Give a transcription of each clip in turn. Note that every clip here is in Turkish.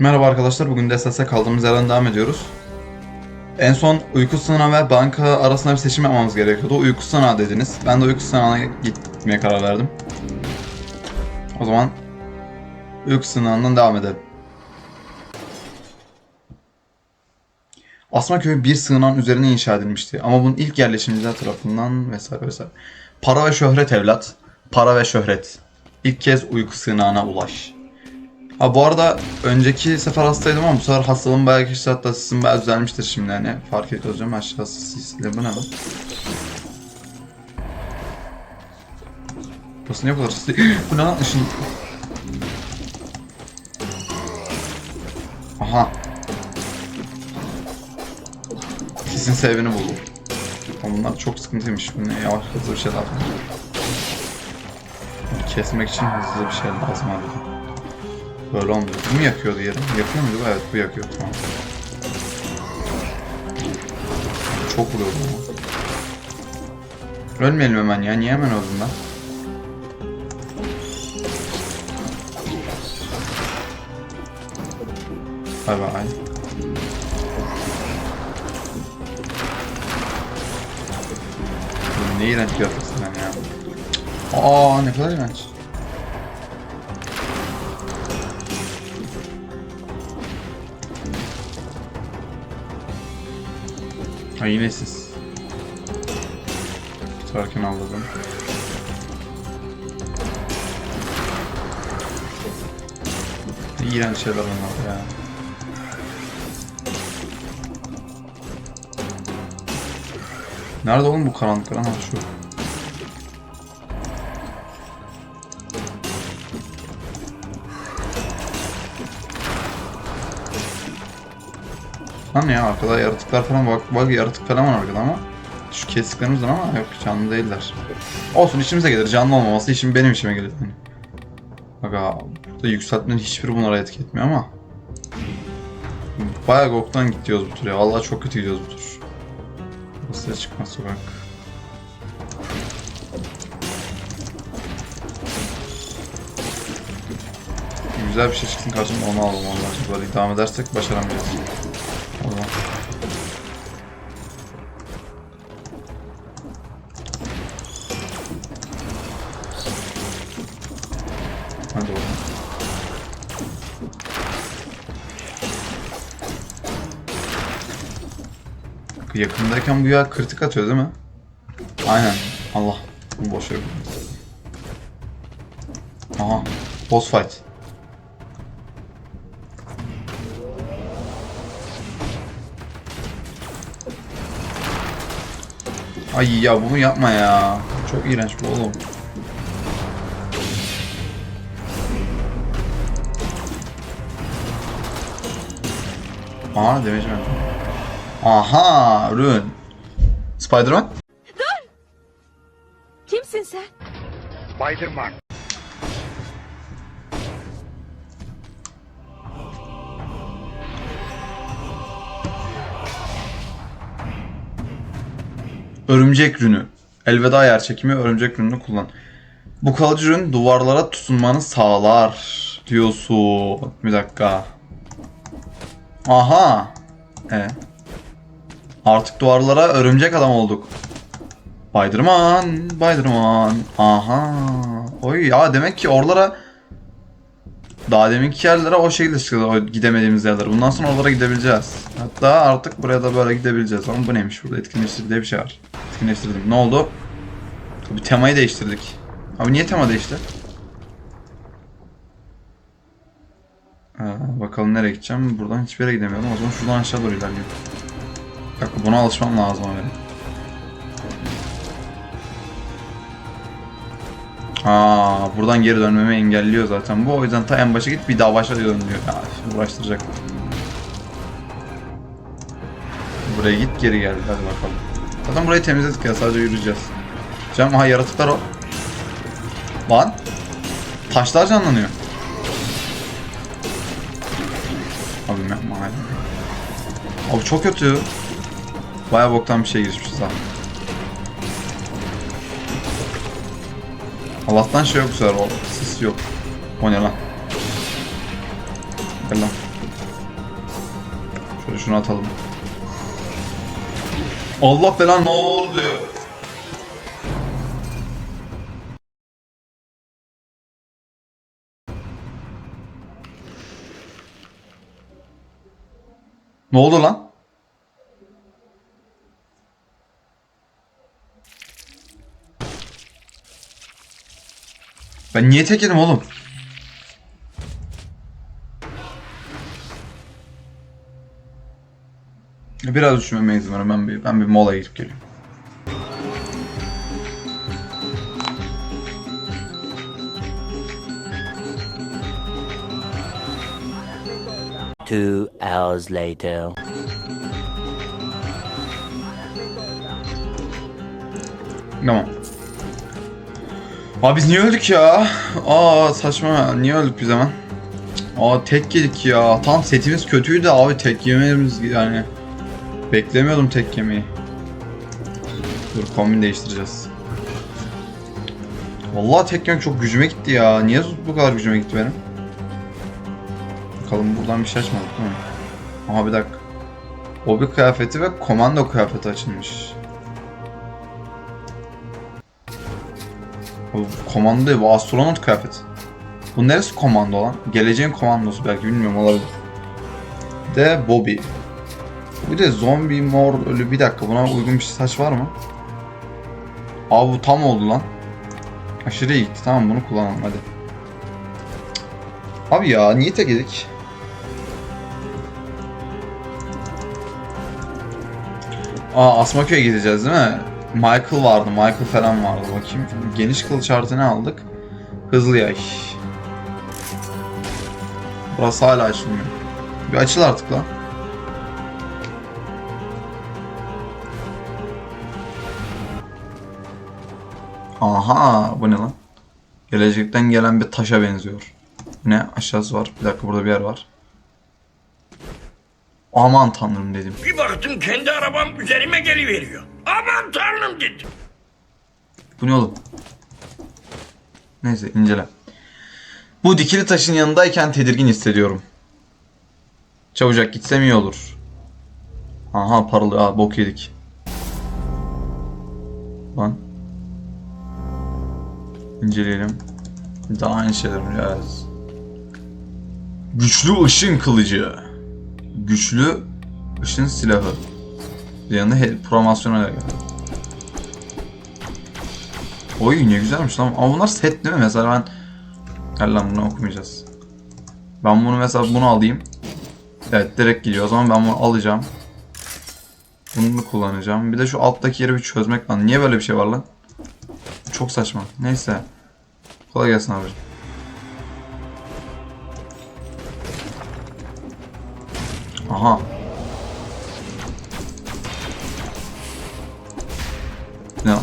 Merhaba arkadaşlar, bugün de SS'e kaldığımız yerden devam ediyoruz. En son uyku sınağı ve banka arasında bir seçim yapmamız gerekiyordu. Uyku sınağı dediniz. Ben de uyku sınavına gitmeye karar verdim. O zaman uyku sınavından devam edelim. Asma köyü bir sığınağın üzerine inşa edilmişti. Ama bunun ilk yerleşimciler tarafından vesaire vesaire. Para ve şöhret evlat. Para ve şöhret. İlk kez uyku sığınağına ulaş. Ha bu arada önceki sefer hastaydım ama bu sefer hastalığım bayağı geçti hatta sesim bayağı düzelmiştir şimdi hani fark ediyoruz hocam aşağısı sisli bu ne lan? Burası niye bu kadar sisli? bu ne lan ışın? Aha. Sisin sebebini buldum. Bunlar çok sıkıntıymış. Bu ne yavaş hızlı bir şey lazım. Bunu kesmek için hızlı bir şey lazım abi. Böyle olmuyor. Bu mu yakıyordu yeri? Yakıyor muydu? Evet bu yakıyor. Tamam. Çok vuruyor bu. Ölmeyelim hemen ya. Niye hemen öldün lan? Bay bay. Ne iğrenç bir sen ya. Aa ne kadar iğrenç. Yine siz. Tutarken avladım. İğrenç şeyler onlar ya. Nerede oğlum bu karanlık lan? Ha şu. Lan ya arkada yaratıklar falan bak bak yaratık falan var arkada ama şu kestiklerimizden ama yok canlı değiller. Olsun işimize gelir canlı olmaması işim benim işime gelir yani. Ha burada yükseltmenin hiçbiri bunlara etki etmiyor ama Bayağı goktan gidiyoruz bu tur ya. Vallahi çok kötü gidiyoruz bu tur. Da çıkmaz sokak. Güzel bir şey çıksın karşıma onu alalım Allah. Böyle devam edersek başaramayacağız. Oğlum. Yakındayken bu ya kritik atıyor değil mi? Aynen. Allah. Bu boş. Aha. Boss fight. Ay ya bunu yapma ya. Çok iğrenç bu oğlum. Aha demeyeceğim. Aha Rune. Spider-Man? Kimsin sen? Spider-Man. Örümcek rünü. Elveda yer çekimi örümcek rününü kullan. Bu kalıcı rün duvarlara tutunmanı sağlar diyorsun. Bir dakika. Aha. E. Artık duvarlara örümcek adam olduk. Spiderman, Spiderman. Aha. Oy ya demek ki oralara daha deminki yerlere o şekilde çıktı o gidemediğimiz yerlere. Bundan sonra oralara gidebileceğiz. Hatta artık buraya da böyle gidebileceğiz. Ama bu neymiş burada etkinleştir diye bir şey var. Etkinleştirdim. Ne oldu? Bir temayı değiştirdik. Abi niye tema değişti? Ha, bakalım nereye gideceğim. Buradan hiçbir yere gidemiyorum. O zaman şuradan aşağı doğru ilerleyeyim. Bir dakika buna alışmam lazım benim. Aa, buradan geri dönmemi engelliyor zaten bu. O yüzden ta en başa git bir daha başa dön diyor. Ya uğraştıracak. Buraya git geri gel. Hadi bakalım. Zaten burayı temizledik ya sadece yürüyeceğiz. Cem aha yaratıklar o. Lan. Taşlar canlanıyor. Abi yapma hala. Abi çok kötü. Baya boktan bir şey girişmişiz ha. Allah'tan şey yok sefer o sis yok. O ne lan? Gel lan. Hadi şunu atalım. Allah belanı ne oldu? Ne oldu lan? Ben niye tek oğlum? Biraz düşünmeme izin verin. Ben bir, ben bir mola gidip geliyorum. Two hours later. Tamam. Abi biz niye öldük ya? Aa saçma. Niye öldük biz hemen? Aa tek yedik ya. Tam setimiz kötüydü abi. Tek yememiz yani. Beklemiyordum tek yemeyi. Dur kombin değiştireceğiz. Vallahi tek yemek çok gücüme gitti ya. Niye bu kadar gücüme gitti benim? Bakalım buradan bir şey açmadık değil mi? Aha bir dakika. Hobi kıyafeti ve komando kıyafeti açılmış. Bu komando değil, bu astronot kıyafeti. Bu neresi komando lan? Geleceğin komandosu belki bilmiyorum olabilir. De Bobby. Bu de zombi mor ölü bir dakika buna uygun bir saç var mı? Abi bu tam oldu lan. Aşırı iyi gitti tamam bunu kullanalım hadi. Abi ya niye tek yedik? Aa Asmaköy'e gideceğiz değil mi? Michael vardı, Michael falan vardı. Bakayım. Geniş kılıç artı ne aldık? Hızlı yay. Burası hala açılmıyor. Bir açıl artık lan. Aha bu ne lan? Gelecekten gelen bir taşa benziyor. Ne aşağısı var. Bir dakika burada bir yer var. Aman tanrım dedim. Bir baktım kendi arabam üzerime geliveriyor. Aman tanrım dedim. Bu ne oğlum? Neyse incele. Bu dikili taşın yanındayken tedirgin hissediyorum. Çabucak gitsem iyi olur. Aha paralı. Aa bok yedik. Lan. İnceleyelim. Daha aynı şeyler bulacağız. Güçlü ışın kılıcı. Güçlü ışın silahı. Yanında promosyona geldi. Oy ne güzelmiş lan. Ama bunlar set değil mi? Mesela ben... Gel lan bunu okumayacağız. Ben bunu mesela bunu alayım. Evet direkt gidiyor. O zaman ben bunu alacağım. Bunu kullanacağım. Bir de şu alttaki yeri bir çözmek lazım. Niye böyle bir şey var lan? Çok saçma. Neyse. Kolay gelsin abi. Aha. Ne?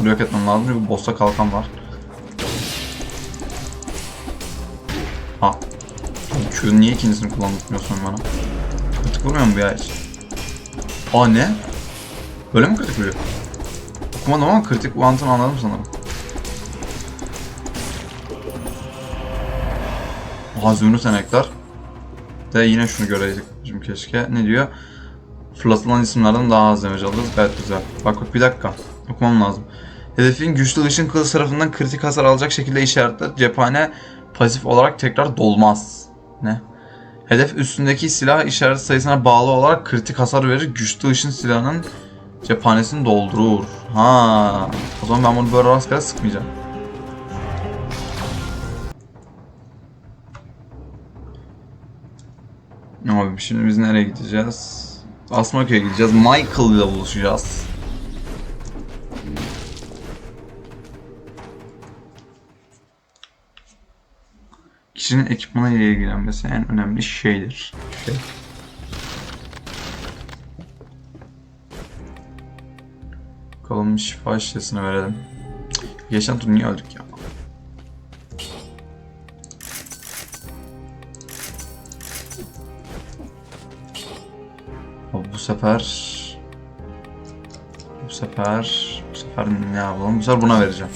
Onu yok etmem lazım çünkü boss'a kalkan var. Ha. Q'nun niye ikincisini kullandırmıyorsun bana? Kritik vurmuyor mu ya hiç? Aa ne? Böyle mi kritik vuruyor? Okumadım ama kritik mantığını anladım sanırım. Aha zümrüt enektar. De yine şunu göreydim keşke. Ne diyor? Fırlatılan isimlerden daha az damage alırız. Gayet güzel. Bak bak bir dakika. Okumam lazım. Hedefin güçlü ışın kılıç tarafından kritik hasar alacak şekilde işaretler. Cephane pasif olarak tekrar dolmaz. Ne? Hedef üstündeki silah işaret sayısına bağlı olarak kritik hasar verir. Güçlü ışın silahının cephanesini doldurur. Ha. O zaman ben bunu böyle rastgele sıkmayacağım. Abi şimdi biz nereye gideceğiz? Asmaköy'e gideceğiz. Michael ile buluşacağız. Kişinin ekipmanı ile ilgilenmesi en önemli şeydir. Şey. Bakalım şifa şişesini verelim. Geçen tur niye öldük ya? Abi bu sefer bu sefer bu sefer ne yapalım? Bu sefer buna vereceğim.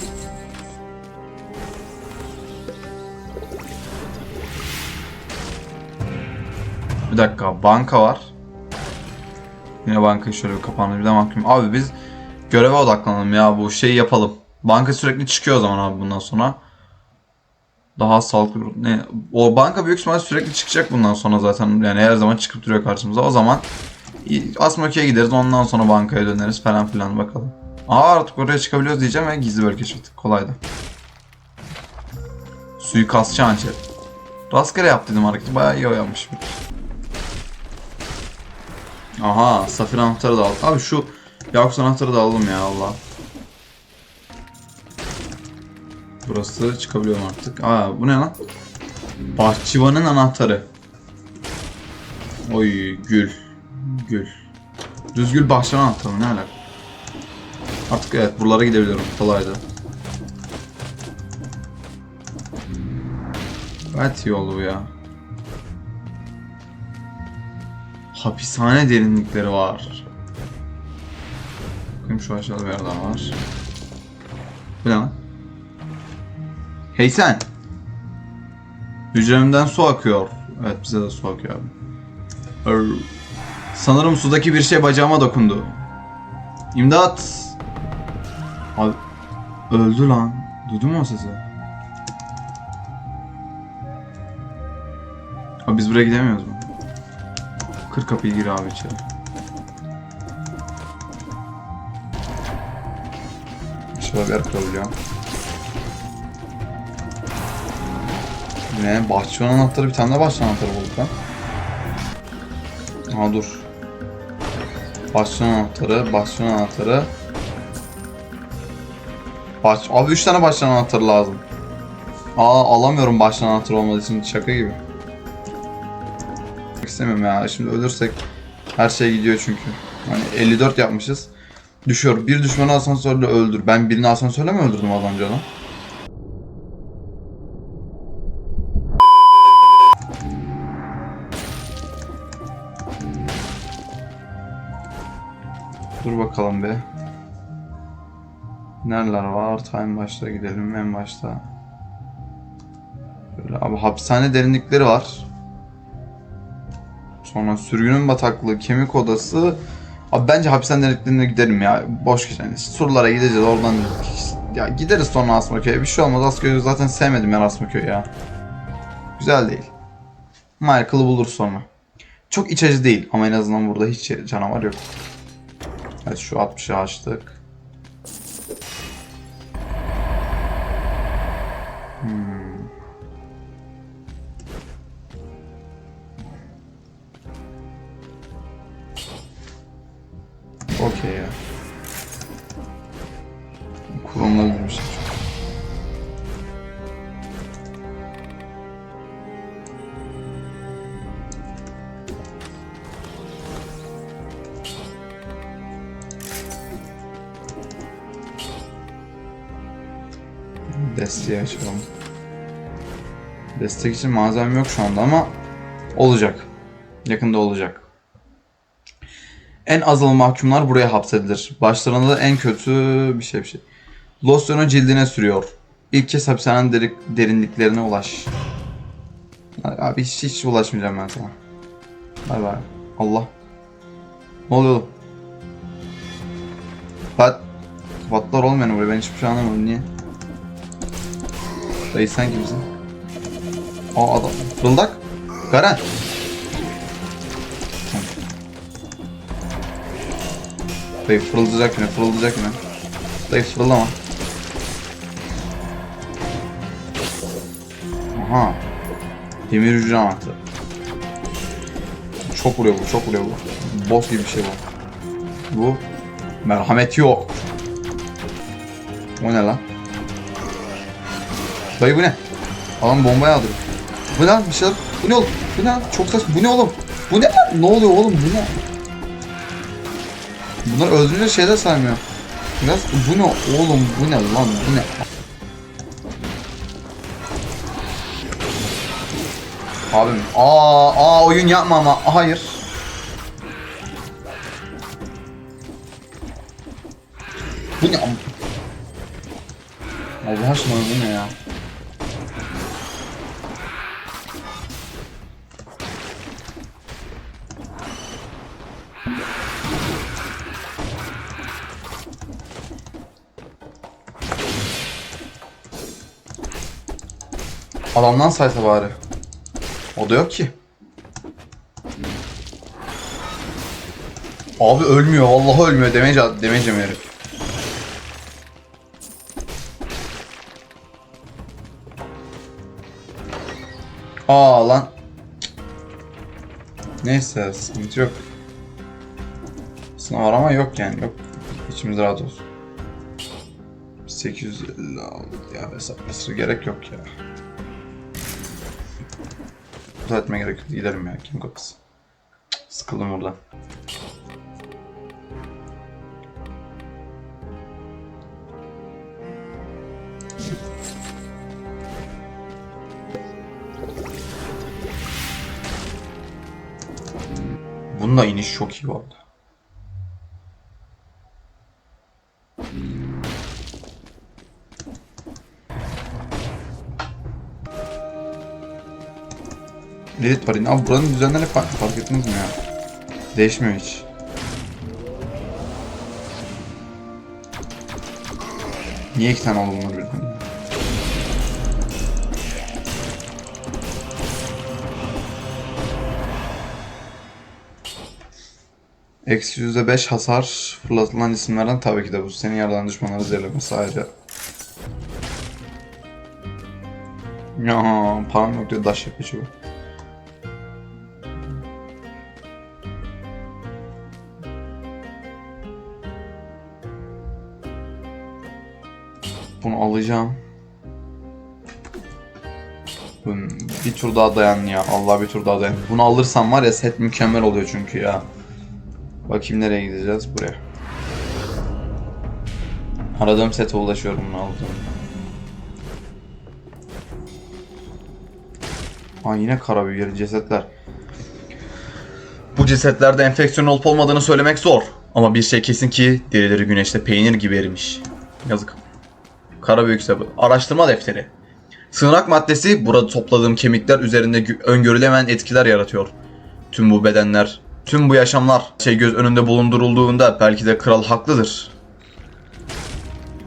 Bir dakika banka var. Yine banka şöyle bir kapandı bir de mahkum. Abi biz göreve odaklanalım ya bu şeyi yapalım. Banka sürekli çıkıyor o zaman abi bundan sonra. Daha sağlıklı bir- ne o banka büyük ihtimalle sürekli çıkacak bundan sonra zaten yani her zaman çıkıp duruyor karşımıza. O zaman Asmoki'ye gideriz ondan sonra bankaya döneriz falan filan bakalım. Aa artık oraya çıkabiliyoruz diyeceğim ve gizli bölge keşfettik. Kolaydı. Suikastçı hançer. Rastgele yaptıydım hareketi. Bayağı iyi yapmış. Aha safir anahtarı da aldık. Abi şu Yakup anahtarı da alalım ya Allah. Burası çıkabiliyorum artık. Aa bu ne lan? Bahçıvanın anahtarı. Oy gül. Gül. Düzgül bahçıvan anahtarı ne alaka? Artık evet buralara gidebiliyorum. Kolaydı. Gayet iyi ya. Hapishane derinlikleri var. Bakayım şu aşağıda bir daha var. Bu ne lan? Hey sen! Hücremden su akıyor. Evet bize de su akıyor abi. Arr. Sanırım sudaki bir şey bacağıma dokundu. İmdat! Abi öldü lan. Duydun mu o sesi? Abi biz buraya gidemiyoruz mu? Kır kapıyı gir abi içeri. Yer kurabiliyorum. Ne? Bahçıvan anahtarı bir tane daha bahçıvan anahtarı bulduk lan. Aha dur. Bahçıvan anahtarı, bahçıvan anahtarı. Bahç Abi 3 tane bahçıvan anahtarı lazım. Aa alamıyorum bahçıvan anahtarı olmadığı için şaka gibi. İstemiyorum ya. Şimdi ölürsek her şey gidiyor çünkü. Hani 54 yapmışız. Düşüyor. Bir düşmanı asansörle öldür. Ben birini asansörle mi öldürdüm az önce lan? Dur bakalım be. Nereler var? Time başta gidelim en başta. Böyle abi hapishane derinlikleri var. Sonra sürgünün bataklığı, kemik odası. Abi bence hapishane derinliklerine gidelim ya. Boş geçen. Surlara gideceğiz oradan. Ya gideriz sonra Asmaköy'e. Bir şey olmaz. Asmaköy'ü zaten sevmedim ben Asmaköy'ü ya. Güzel değil. Michael'ı bulur sonra. Çok iç acı değil ama en azından burada hiç canavar yok. Evet şu 60'ı açtık. Okey ya. Şey. Desteği açalım. Destek için malzemem yok şu anda ama olacak. Yakında olacak. En azılı mahkumlar buraya hapsedilir. Başlarında da en kötü bir şey bir şey. Losyonu cildine sürüyor. İlk kez hapishanenin deri- derinliklerine ulaş. Abi hiç, hiç ulaşmayacağım ben sana. Bay bay. Allah. Ne oluyor oğlum? Pat. Kapattılar oğlum beni buraya. Ben hiçbir şey anlamadım. Niye? Dayı sen kimsin? Aa adam. Fırıldak. Garen. Dayı fırıldayacak yine, fırıldayacak yine. Dayı fırıldama. Aha. Demir hücre anahtarı. Çok vuruyor bu, çok vuruyor bu. Boss gibi bir şey bu. Bu merhamet yok. O ne lan? Dayı bu ne? Adam bombayı aldı. Bu ne lan? Bir şeyler... Bu ne oğlum? Bu ne lan? Çok saçma. Bu ne oğlum? Bu ne lan? Ne oluyor oğlum? Bu ne? Bunlar öldürünce şeyler saymıyor. Biraz bu ne oğlum? Bu ne lan? Bu ne? Abim. Aa, aa oyun yapma ama. Hayır. Bu ne? Allah aşkına bu ne ya? Adamdan saysa bari. O da yok ki. Abi ölmüyor. Vallahi ölmüyor. Demeyece, demeyeceğim herif. Aa lan. Neyse sıkıntı yok. Sınav var ama yok yani yok. İçimiz rahat olsun. 850 aldı ya hesaplasına gerek yok ya. Düzeltme gerek yok. Giderim ya kim kapısı. Sıkıldım buradan. Bunda iniş çok iyi bu Lilith var yine. Abi buranın düzenleri farklı fark ettiniz mi ya? Değişmiyor hiç. Niye iki tane oldu bunlar birden? Eksi yüzde beş hasar fırlatılan isimlerden tabii ki de bu. Senin yaralan düşmanları zehirlemesi ayrıca. Ya param yok diyor daş yapıcı bu. Alacağım. Bir tur daha dayan ya. Allah bir tur daha dayan. Bunu alırsam var ya set mükemmel oluyor çünkü ya. Bakayım nereye gideceğiz? Buraya. Aradığım sete ulaşıyorum bunu aldım. Aa yine kara büyüleri cesetler. Bu cesetlerde enfeksiyon olup olmadığını söylemek zor. Ama bir şey kesin ki derileri güneşte peynir gibi erimiş. Yazık. Kara büyük kitabı. Araştırma defteri. Sığınak maddesi burada topladığım kemikler üzerinde öngörülemeyen etkiler yaratıyor. Tüm bu bedenler, tüm bu yaşamlar şey göz önünde bulundurulduğunda belki de kral haklıdır.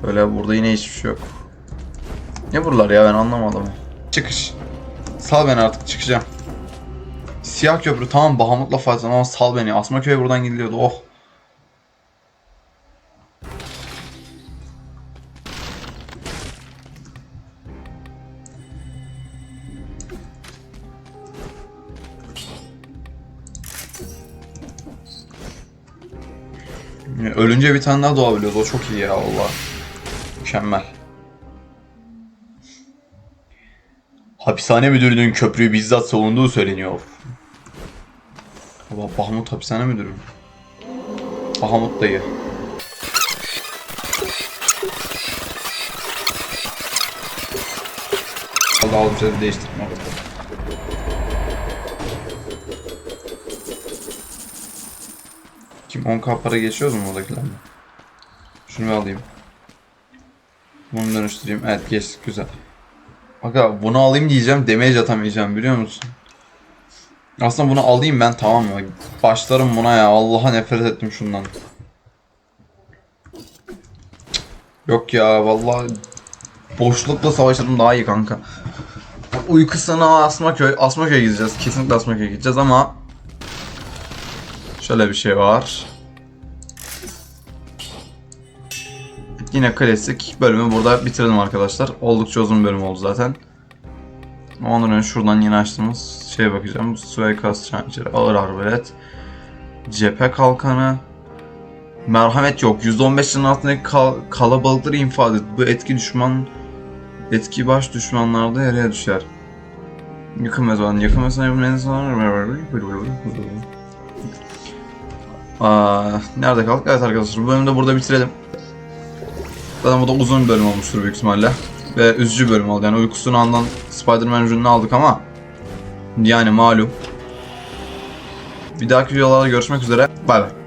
Böyle burada yine hiçbir şey yok. Ne buralar ya ben anlamadım. Çıkış. Sal beni artık çıkacağım. Siyah köprü tamam Bahamut'la faydalan ama sal beni. Asma köye buradan gidiliyordu oh. Ölünce bir tane daha doğabiliyoruz. O çok iyi ya valla. Mükemmel. Hapishane müdürünün köprüyü bizzat savunduğu söyleniyor. Baba Bahmut hapishane müdürü mü? Bahamut dayı. Allah şöyle değiştirme Kim 10k para geçiyoruz mu buradakilerle? Şunu bir alayım. Bunu dönüştüreyim. Evet geç güzel. Aga bunu alayım diyeceğim damage atamayacağım biliyor musun? Aslında bunu alayım ben tamam mı? Başlarım buna ya. Allah'a nefret ettim şundan. Yok ya vallahi boşlukla savaşalım daha iyi kanka. Uykusuna Asmaköy, Asmaköy'e gideceğiz. Kesinlikle Asmaköy'e gideceğiz ama şöyle bir şey var. Yine klasik bölümü burada bitirdim arkadaşlar. Oldukça uzun bölüm oldu zaten. Ondan önce şuradan yeni açtığımız şeye bakacağım. Suikast çancırı, ağır arbalet, cephe kalkanı, merhamet yok. %15'in altındaki kal- kalabalıkları infaz et. Bu etki düşman etki baş düşmanlarda yere düşer. Yakın mezodan yakın mezodan en son Aa, nerede kaldık? Evet arkadaşlar bu bölümü burada bitirelim. Zaten bu da uzun bir bölüm olmuştur büyük ihtimalle. Ve üzücü bir bölüm oldu. Yani uykusunu andan Spider-Man ürününü aldık ama yani malum. Bir dahaki videolarda görüşmek üzere. Bay bay.